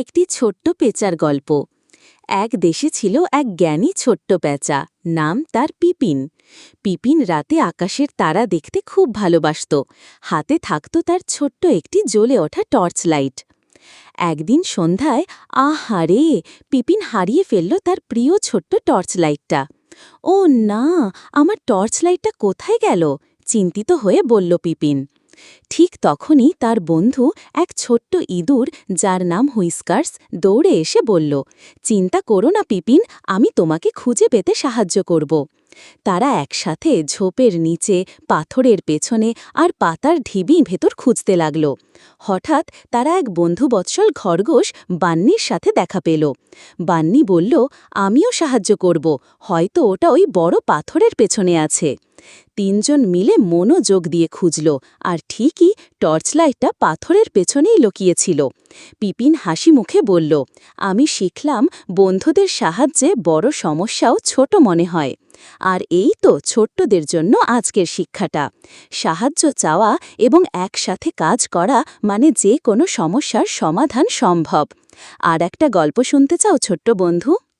একটি ছোট্ট পেঁচার গল্প। এক দেশে ছিল এক জ্ঞানী ছোট্ট পেঁচা, নাম তার পিপিন। পিপিন রাতে আকাশের তারা দেখতে খুব ভালোবাসত। হাতে থাকত তার ছোট্ট একটি জ্বলে ওঠা টর্চ লাইট। একদিন সন্ধ্যায় আহারে পিপিন হারিয়ে ফেলল তার প্রিয় ছোট্ট টর্চ লাইটটা। ও না, আমার টর্চ লাইটটা কোথায় গেল? চিন্তিত হয়ে বলল পিপিন। ঠিক তখনই তার বন্ধু এক ছোট্ট ইঁদুর, যার নাম হুইস্কার্স, দৌড়ে এসে বলল, চিন্তা করো না পিপিন, আমি তোমাকে খুঁজে পেতে সাহায্য করব। তারা একসাথে ঝোপের নিচে, পাথরের পেছনে আর পাতার ঢিবি ভেতর খুঁজতে লাগল। হঠাৎ তারা এক বন্ধুবৎসল খরগোশ বান্নির সাথে দেখা পেল। বান্নি বলল, আমিও সাহায্য করব, হয়তো ওটা ওই বড় পাথরের পেছনে আছে। তিনজন মিলে মনোযোগ দিয়ে খুঁজল, আর ঠিকই টর্চলাইটটা পাথরের পেছনেই লুকিয়েছিল। পিপিন হাসি মুখে বলল, আমি শিখলাম বন্ধুদের সাহায্যে বড় সমস্যাও ছোট মনে হয়। আর এই তো ছোট্টদের জন্য আজকের শিক্ষাটা। সাহায্য চাওয়া এবং একসাথে কাজ করা মানে যে কোনো সমস্যার সমাধান সম্ভব। আর একটা গল্প শুনতে চাও ছোট্ট বন্ধু?